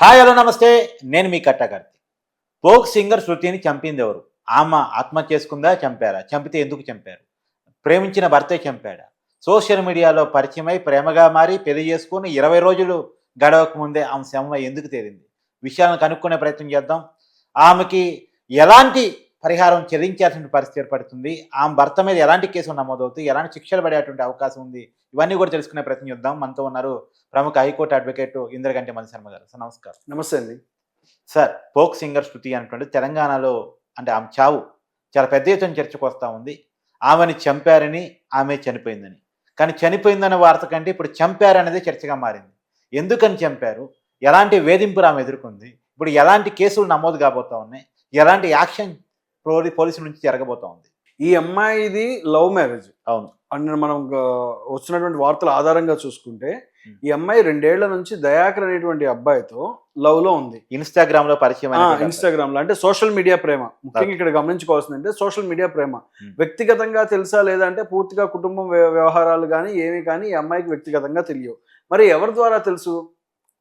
Hi hello నమస్తే. నేను మీ కట్టగార్తి folk singer శృతిని చంపింది ఎవరు? ఆమె ఆత్మహత్య చేసుకుందా చంపారా? చంపితే ఎందుకు చంపారు? ప్రేమించిన భర్తే చంపాడా? సోషల్ మీడియాలో పరిచయమై ప్రేమగా మారి పెళ్ళి చేసుకుని ఇరవై రోజులు గడవక ముందే ఆమె శమ ఎందుకు తేలింది? విషయాలను కనుక్కునే ప్రయత్నం చేద్దాం. ఆమెకి ఎలాంటి పరిహారం చెల్లించాల్సిన పరిస్థితి ఏర్పడుతుంది. ఆమె భర్త మీద ఎలాంటి కేసులు నమోదవుతాయి? ఎలాంటి శిక్షలు పడేటువంటి అవకాశం ఉంది? ఇవన్నీ కూడా తెలుసుకునే ప్రయత్నం చేద్దాం. మనతో ఉన్నారు ప్రముఖ హైకోర్టు అడ్వకేట్ ఇంద్రగంటి మణిశర్మ గారు. సార్ నమస్కారం. నమస్తే అండి. సార్ ఫోక్ సింగర్ శృతి అనేటువంటి తెలంగాణలో అంటే ఆమె చావు చాలా పెద్ద ఎత్తున చర్చకు వస్తూ ఉంది. ఆమెని చంపారని ఆమె చనిపోయిందని. కానీ చనిపోయిందనే వార్త కంటే ఇప్పుడు చంపారనేది చర్చగా మారింది. ఎందుకని చంపారు? ఎలాంటి వేధింపులు ఆమె ఎదుర్కొంది? ఇప్పుడు ఎలాంటి కేసులు నమోదు కాబోతా ఉన్నాయి? ఎలాంటి యాక్షన్ పోలీసుల నుంచి జరగబోతా ఉంది ఈ అమ్మాయిది లవ్ మ్యారేజ్. అవును. అంటే మనం వచ్చినటువంటి వార్తల ఆధారంగా చూసుకుంటే. ఈ అమ్మాయి రెండేళ్ళ నుంచి దయాకర్ అనేటువంటి అబ్బాయితో లవ్లో ఉంది ఇన్స్టాగ్రామ్లో పరిచయం ఇన్స్టాగ్రామ్లో అంటే సోషల్ మీడియా ప్రేమ. ముఖ్యంగా. ఇక్కడ గమనించుకోవాల్సింది అంటే సోషల్ మీడియా ప్రేమ. వ్యక్తిగతంగా తెలుసా లేదంటే పూర్తిగా కుటుంబం వ్య- వ్యవహారాలు కానీ ఏమి కానీ ఈ అమ్మాయికి వ్యక్తిగతంగా తెలియవు. మరి ఎవరి ద్వారా తెలుసు?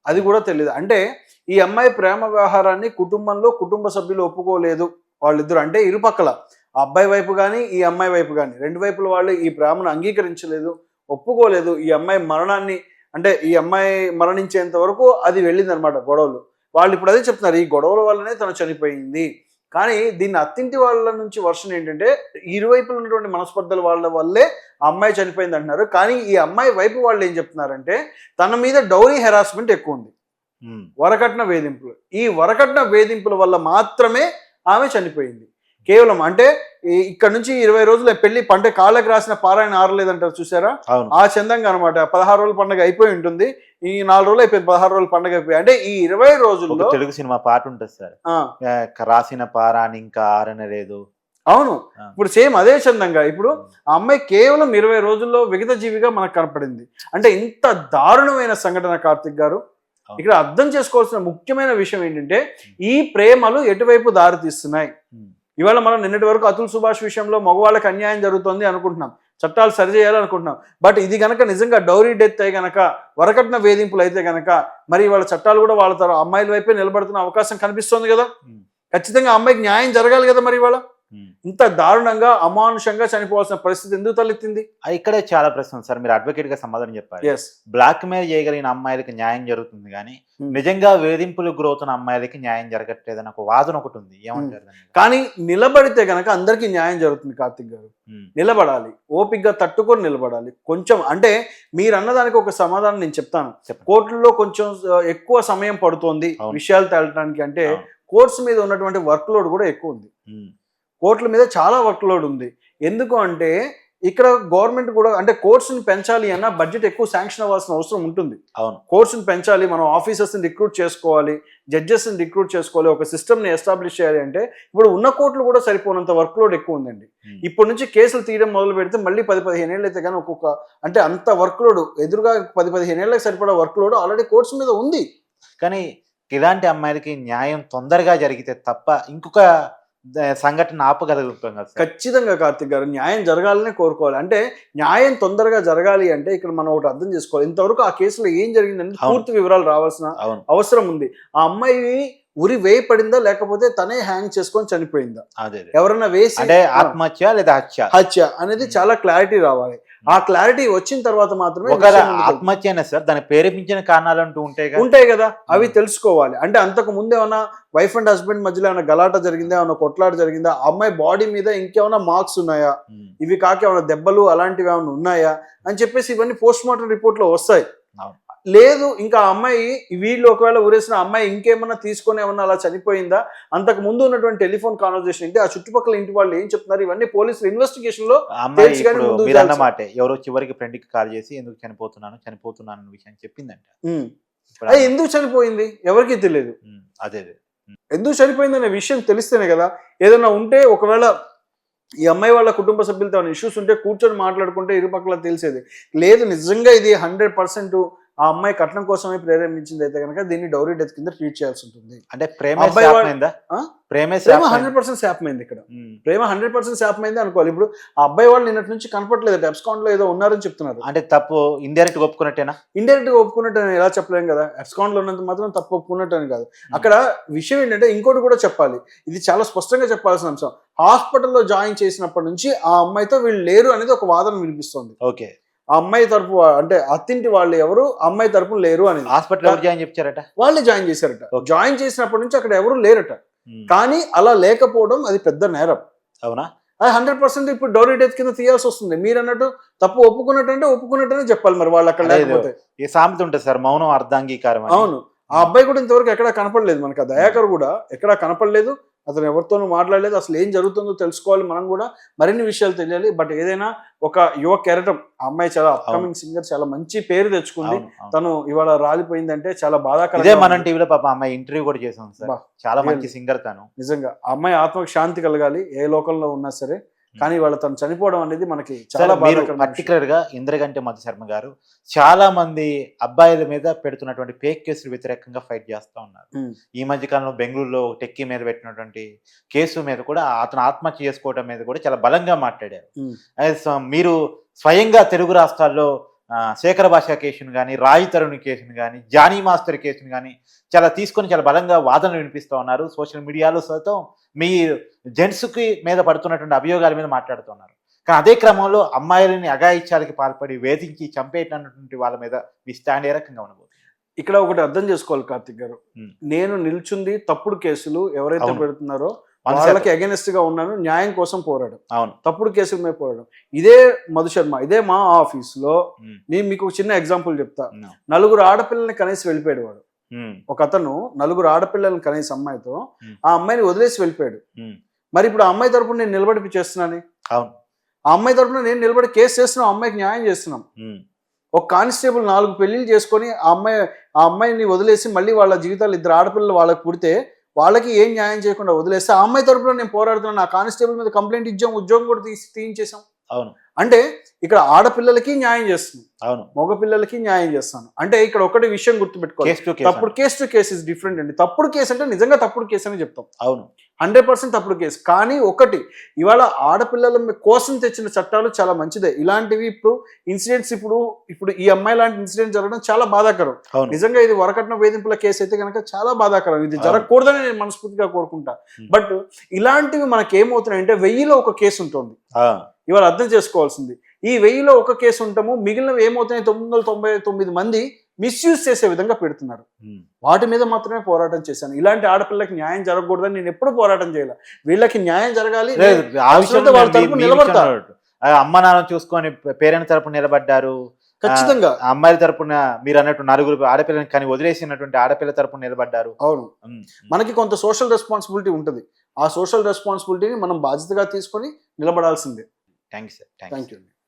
అది కూడా తెలియదు అంటే ఈ అమ్మాయి ప్రేమ వ్యవహారాన్ని కుటుంబంలో కుటుంబ సభ్యులు ఒప్పుకోలేదు. వాళ్ళిద్దరు అంటే ఇరుపక్కల ఆ అబ్బాయి వైపు కానీ ఈ అమ్మాయి వైపు కానీ రెండు వైపుల వాళ్ళు ఈ ప్రేమను అంగీకరించలేదు ఒప్పుకోలేదు. ఈ అమ్మాయి మరణాన్ని అంటే ఈ అమ్మాయి మరణించేంత వరకు అది వెళ్ళింది అనమాట గొడవలు. వాళ్ళు ఇప్పుడు అదే చెప్తున్నారు ఈ గొడవల వల్లనే తను చనిపోయింది. కానీ దీన్ని అత్తింటి వాళ్ళ నుంచి వర్షన్ ఏంటంటే ఇరువైపులు ఉన్నటువంటి మనస్పర్ధల వాళ్ళ వల్లే అమ్మాయి చనిపోయింది అంటున్నారు. కానీ ఈ అమ్మాయి వైపు వాళ్ళు ఏం చెప్తున్నారంటే తన మీద డౌరీ హెరాస్మెంట్ ఎక్కువ ఉంది. వరకట్న వేధింపులు. ఈ వరకట్న వేధింపుల వల్ల మాత్రమే ఆమె చనిపోయింది. కేవలం అంటే ఇక్కడ నుంచి ఇరవై రోజులు పెళ్ళి పంట కాళ్ళకి రాసిన పారాయణ ఆరలేదంటారు చూసారా? ఆ చందంగా అనమాట పదహారు రోజుల పండుగ అయిపోయి ఉంటుంది. ఈ నాలుగు రోజులు అయిపోయింది పదహారు రోజుల పండుగ అయిపోయి. అంటే ఈ ఇరవై రోజుల్లో తెలుగు సినిమా పాట ఉంటుంది సార్. రాసిన పారాని ఇంకా ఆరనలేదు అవును. ఇప్పుడు సేమ్ అదే చందంగా. ఇప్పుడు ఆ అమ్మాయి కేవలం ఇరవై రోజుల్లో విగత జీవిగా మనకు కనపడింది. అంటే ఇంత దారుణమైన సంఘటన కార్తిక్ గారు. ఇక్కడ అర్థం చేసుకోవాల్సిన ముఖ్యమైన విషయం ఏంటంటే ఈ ప్రేమలు ఎటువైపు దారి తీస్తున్నాయి ఉమ్, ఇవాళ మనం నిన్నటి వరకు అతుల్ సుభాష్ విషయంలో మగవాళ్ళకి అన్యాయం జరుగుతుంది అనుకుంటున్నాం. చట్టాలు సరిచేయాలనుకుంటున్నాం బట్ ఇది గనక నిజంగా డౌరీ డెత్ అయి గనక వరకట్న వేధింపులు అయితే గనక మరి వాళ్ళ చట్టాలు కూడా వాళ్ళ అమ్మాయిల వైపే నిలబడుతున్న అవకాశం కనిపిస్తుంది కదా? ఖచ్చితంగా అమ్మాయికి న్యాయం జరగాలి కదా మరి ఇవాళ. ఇంత దారుణంగా అమానుషంగా చనిపోవాల్సిన పరిస్థితి ఎందుకు తలెత్తింది? ఇక్కడే చాలా ప్రశ్నలు సార్ మీరు అడ్వకేట్గా సమాధానం చెప్పారు. ఎస్ బ్లాక్ మెయిల్ చేయగలిగిన అమ్మాయిలకి న్యాయం జరుగుతుంది కానీ. నిజంగా వేధింపులకు గురవుతున్న అమ్మాయిలకి న్యాయం జరగట్లేదని ఒక వాదన ఒకటి ఉంది. ఏమంటారు? కానీ నిలబడితే గనక అందరికీ న్యాయం జరుగుతుంది కార్తిక్ గారు. నిలబడాలి. ఓపిగ్గా తట్టుకొని నిలబడాలి. కొంచెం అంటే మీరు అన్నదానికి ఒక సమాధానం నేను చెప్తాను. కోర్టుల్లో కొంచెం ఎక్కువ సమయం పడుతోంది. విషయాలు తేలటానికి అంటే. కోర్ట్స్ మీద ఉన్నటువంటి వర్క్ లోడ్ కూడా ఎక్కువ ఉంది. కోర్టుల మీద చాలా వర్క్ లోడ్ ఉంది. ఎందుకు అంటే ఇక్కడ గవర్నమెంట్ కూడా అంటే కోర్ట్స్ని పెంచాలి అన్న బడ్జెట్ ఎక్కువ శాంక్షన్ అవ్వాల్సిన అవసరం ఉంటుంది. అవును. కోర్సుని పెంచాలి మనం ఆఫీసర్స్ని రిక్రూట్ చేసుకోవాలి జడ్జెస్ని రిక్రూట్ చేసుకోవాలి ఒక సిస్టమ్ని ఎస్టాబ్లిష్ చేయాలి అంటే ఇప్పుడు ఉన్న కోర్టులు కూడా సరిపోనంత వర్క్ లోడ్ ఎక్కువ ఉందండి. ఇప్పటి నుంచి కేసులు తీయడం మొదలు పెడితే మళ్ళీ పది పదిహేను ఏళ్ళు అయితే కానీ ఒక్కొక్క అంటే అంత వర్క్ లోడ్ ఎదురుగా పది పదిహేను ఏళ్ళకి సరిపడా వర్క్ లోడ్ ఆల్రెడీ కోర్ట్స్ మీద ఉంది. కానీ ఇలాంటి అమ్మాయిలకి న్యాయం తొందరగా జరిగితే తప్ప ఇంకొక సంఘటన ఆపగలుగుతాం కదా ఖచ్చితంగా కార్తిక్ గారు న్యాయం జరగాలనే కోరుకోవాలి. అంటే న్యాయం తొందరగా జరగాలి అంటే ఇక్కడ మనం ఒకటి అర్థం చేసుకోవాలి. ఇంతవరకు ఆ కేసులో ఏం జరిగిందంటే. పూర్తి వివరాలు రావాల్సిన అవసరం ఉంది. ఆ అమ్మాయి ఉరి వేయపడిందా లేకపోతే తనే హ్యాంగ్ చేసుకొని చనిపోయిందా. ఎవరన్నా వేసి అంటే ఆత్మహత్య లేదా హత్య? హత్య అనేది చాలా క్లారిటీ రావాలి. ఆ క్లారిటీ వచ్చిన తర్వాత మాత్రమే ఆత్మహత్య అయినా సార్ దానికి ప్రేరేపించిన కారణాలు అంటూ ఉంటాయి కదా. ఉంటాయి కదా అవి ఉమ్. తెలుసుకోవాలి. అంటే అంతకు ముందు ఏమైనా వైఫ్ అండ్ హస్బెండ్ మధ్యలో ఏమైనా గలాట జరిగిందా ఏమైనా కొట్లాట జరిగిందా? అమ్మాయి బాడీ మీద ఇంకేమైనా మార్క్స్ ఉన్నాయా? ఉమ్, ఇవి కాక ఏమైనా దెబ్బలు అలాంటివి ఏమైనా ఉన్నాయా? అని చెప్పేసి ఇవన్నీ పోస్ట్ మార్టం రిపోర్ట్లో వస్తాయి. లేదు ఇంకా ఆ అమ్మాయి వీళ్ళు ఒకవేళ ఊరేసిన అమ్మాయి ఇంకేమన్నా తీసుకొని ఏమన్నా అలా చనిపోయిందా? అంతకు ముందు ఉన్నటువంటి టెలిఫోన్ కాన్వర్జేషన్ ఏంటి? ఆ చుట్టుపక్కల ఇంటి వాళ్ళు ఏం చెప్తున్నారు? ఇవన్నీ పోలీసులు ఇన్వెస్టిగేషన్లో మీరు. అన్నమాటే ఎవరో చివరికి ఫ్రెండ్కి కాల్ చేసి ఎందుకు చనిపోతున్నాను చనిపోతున్నాను అన్న విషయం చెప్పిందంట. అది ఎందుకు చనిపోయింది? ఎవరికీ తెలియదు. అదే అదే. ఎందుకు చనిపోయింది అనే విషయం తెలిస్తేనే కదా ఏదైనా ఉంటే ఒకవేళ ఈ అమ్మాయి వాళ్ళ కుటుంబ సభ్యులతో ఇష్యూస్ ఉంటే కూర్చొని మాట్లాడుకుంటే ఇరుపక్కల తెలిసేది. లేదు నిజంగా ఇది హండ్రెడ్ పర్సెంట్ ఆ అమ్మాయి కట్నం కోసమే ప్రేరేపించింది అయితే కనుక దీన్ని డౌరీ డెత్ కింద ట్రీట్ చేయాల్సి ఉంటుంది. అంటే ప్రేమ? ప్రేమే? హండ్రెడ్ పర్సెంట్ శాపమైంది. ఇక్కడ. ప్రేమ హండ్రెడ్ పర్సెంట్ శాపమైంది అనుకోవాలి. ఇప్పుడు ఆ అబ్బాయి వాళ్ళు నిన్నటి నుంచి కనపట్లేదు అబ్స్కాన్లో ఏదో ఉన్నారని చెప్తున్నారు. అంటే తప్పు ఇండైరెక్ట్ ఒప్పుకున్నట్టేనా? ఇండైరెక్ట్గా ఒప్పుకున్నట్టు ఎలా చెప్పలేం కదా? అబ్స్కాన్లో ఉన్నంత మాత్రం తప్పు ఒప్పుకున్నట్టు అని కాదు. అక్కడ విషయం ఏంటంటే ఇంకోటి కూడా చెప్పాలి. ఇది చాలా స్పష్టంగా చెప్పాల్సిన అంశం. హాస్పిటల్లో జాయిన్ చేసినప్పటి నుంచి ఆ అమ్మాయితో వీళ్ళు లేరు అనేది ఒక వాదన వినిపిస్తుంది. ఓకే. ఆ అమ్మాయి తరపు అంటే అత్తింటి వాళ్ళు ఎవరు అమ్మాయి తరపు లేరు అనేది హాస్పిటల్ జాయిన్ చెప్తారట వాళ్ళే జాయిన్ చేశారట. జాయిన్ చేసినప్పటి నుంచి అక్కడ ఎవరు లేరట. కానీ అలా లేకపోవడం అది పెద్ద నేరం. అవునా? అది హండ్రెడ్ పర్సెంట్ ఇప్పుడు డౌరీ డెత్ కింద తీయాల్సి వస్తుంది. మీరు అన్నట్టు తప్పు ఒప్పుకున్నట్టు అంటే ఒప్పుకున్నట్టనే చెప్పాలి మరి వాళ్ళు అక్కడ లేకపోతే. సామెత ఉంటుంది సార్ మౌనం అర్ధాంగీకారం అని. అవును. ఆ అబ్బాయి కూడా ఇంతవరకు ఎక్కడా కనపడలేదు మనకు. ఆ దయాకర్ కూడా ఎక్కడా కనపడలేదు. అతను ఎవరితోనూ మాట్లాడలేదు అసలు ఏం జరుగుతుందో తెలుసుకోవాలి మనం కూడా మరిన్ని విషయాలు తెలియాలి బట్ ఏదైనా ఒక యువ కెరటం ఆ అమ్మాయి చాలా అప్కమింగ్ సింగర్ చాలా మంచి పేరు తెచ్చుకుంది. తను ఇవాళ రాలిపోయిందంటే చాలా ఇదే బాధాకరంగా మనం. టీవీలో పాప అమ్మాయి ఇంటర్వ్యూ కూడా చేసాం సార్ చాలా మంచి. సింగర్ తను నిజంగా అమ్మాయి ఆత్మకు శాంతి కలగాలి ఏ లోకంలో ఉన్నా సరే కానీ వాళ్ళ తను చనిపోవడం అనేది మనకి చాలా మీరు. పర్టికులర్గా ఇంద్రగంటి మధు శర్మ గారు చాలా మంది అబ్బాయిల మీద పెడుతున్నటువంటి ఫేక్ కేసులు వ్యతిరేకంగా ఫైట్ చేస్తా ఉన్నారు ఉమ్. ఈ మధ్య కాలంలో బెంగళూరులో టెక్కీ మీద పెట్టినటువంటి కేసు మీద కూడా అతను ఆత్మహత్య చేసుకోవడం మీద కూడా చాలా బలంగా మాట్లాడారు స- మీరు స్వయంగా తెలుగు రాష్ట్రాల్లో శేఖర భాష కేసును కానీ రాయి తరుణి కేసును కానీ జానీ మాస్టర్ కేసును కానీ చాలా తీసుకొని చాలా బలంగా వాదనలు వినిపిస్తూ ఉన్నారు సోషల్ మీడియాలో సైతం మీ జెంట్స్కి మీద పడుతున్నటువంటి అభియోగాల మీద మాట్లాడుతున్నారు కానీ అదే క్రమంలో అమ్మాయిలని అఘాయిత్యాలకి పాల్పడి వేధించి చంపేటటువంటి వాళ్ళ మీద మీ స్టాండ్ ఏ రకంగా ఉండబోతుంది ఇక్కడ ఒకటి అర్థం చేసుకోవాలి కార్తిక్ గారు. నేను నిల్చుంది తప్పుడు కేసులు ఎవరైతే. పెడుతున్నారో వాళ్ళకి. అగెనిస్ట్గా ఉన్నాను న్యాయం కోసం పోరాడు అవును. తప్పుడు కేసుల మీద పోరాడు. ఇదే మధు శర్మ ఇదే మా ఆఫీస్లో ఉమ్, నేను మీకు చిన్న ఎగ్జాంపుల్ చెప్తా. నలుగురు ఆడపిల్లల్ని కనీసి వెళ్ళిపోయాడు వాడు. ఉమ్, ఒక అతను నలుగురు ఆడపిల్లల్ని కనీస అమ్మాయితో ఉమ్. ఆ అమ్మాయిని వదిలేసి వెళ్ళిపోయాడు. మరి ఇప్పుడు ఆ అమ్మాయి తరపున నేను నిలబడి చేస్తున్నాను? అవును. ఆ అమ్మాయి తరపున నేను నిలబడి కేసు చేస్తున్నాం అమ్మాయికి న్యాయం చేస్తున్నాం. ఒక కానిస్టేబుల్ నాలుగు పెళ్ళిళ్ళు చేసుకొని ఆ అమ్మాయి ఆ అమ్మాయిని వదిలేసి మళ్ళీ వాళ్ళ జీవితాలు ఇద్దరు ఆడపిల్లలు వాళ్ళకి పుడితే వాళ్ళకి ఏం న్యాయం చేయకుండా వదిలేస్తే ఆ అమ్మాయి తరపున నేను పోరాడుతున్నాను నా కానిస్టేబుల్ మీద కంప్లైంట్ ఇచ్చాం ఉద్యోగం కూడా తీసి తీయించేసాం అవును. అంటే ఇక్కడ ఆడపిల్లలకి న్యాయం చేస్తున్నాం. అవును. మగ పిల్లలకి న్యాయం చేస్తాను అంటే ఇక్కడ ఒకటి విషయం గుర్తుపెట్టుకోవాలి. తప్పుడు case to case is different అండి. తప్పుడు కేసు అంటే నిజంగా తప్పుడు కేసు అని చెప్తాం. అవును. హండ్రెడ్ పర్సెంట్ తప్పుడు కేసు కానీ ఒకటి ఇవాళ ఆడపిల్లల కోసం తెచ్చిన చట్టాలు చాలా మంచిదే. ఇలాంటివి ఇప్పుడు ఇన్సిడెంట్స్ ఇప్పుడు ఇప్పుడు ఈ అమ్మాయి లాంటి ఇన్సిడెంట్ జరగడం చాలా బాధాకరం. నిజంగా ఇది వరకట్న వేధింపుల కేసు అయితే కనుక చాలా బాధాకరం. ఇది. జరగకూడదని నేను మనస్ఫూర్తిగా కోరుకుంటా. Hmm. బట్ ఇలాంటివి మనకి ఏమవుతున్నాయంటే వెయ్యిలో ఒక కేసు ఉంటుంది. ఇవాళ అర్థం చేసుకోవాల్సింది ఈ వెయ్యిలో ఒక కేసు ఉంటాము మిగిలినవి ఏమవుతున్నాయి? తొమ్మిది వందల తొంభై తొమ్మిది మంది మిస్యూజ్ చేసే విధంగా పెడుతున్నారు. వాటి మీద మాత్రమే పోరాటం చేశాను. ఇలాంటి ఆడపిల్లకి న్యాయం జరగకూడదని నేను ఎప్పుడు పోరాటం చేయాలి. వీళ్ళకి న్యాయం జరగాలి. లేదు, ఆ అవసరమైతే విషయంలో వాళ్ళ మీ- తరపున మీ నిలబడతా. విషయంలో ఆ అమ్మ నాన్న చూసుకొని పేరెంట్ తరపున నిలబడ్డారు. ఖచ్చితంగా. అమ్మాయిల తరపున మీరు అన్నట్టు నలుగురు ఆడపిల్లని కానీ వదిలేసినటువంటి ఆడపిల్ల తరపున నిలబడ్డారు. అవును. మనకి కొంత సోషల్ రెస్పాన్సిబిలిటీ ఉంటుంది. ఆ సోషల్ రెస్పాన్సిబిలిటీని మనం బాధ్యతగా తీసుకొని నిలబడాల్సిందే. thank you sir thank you thank you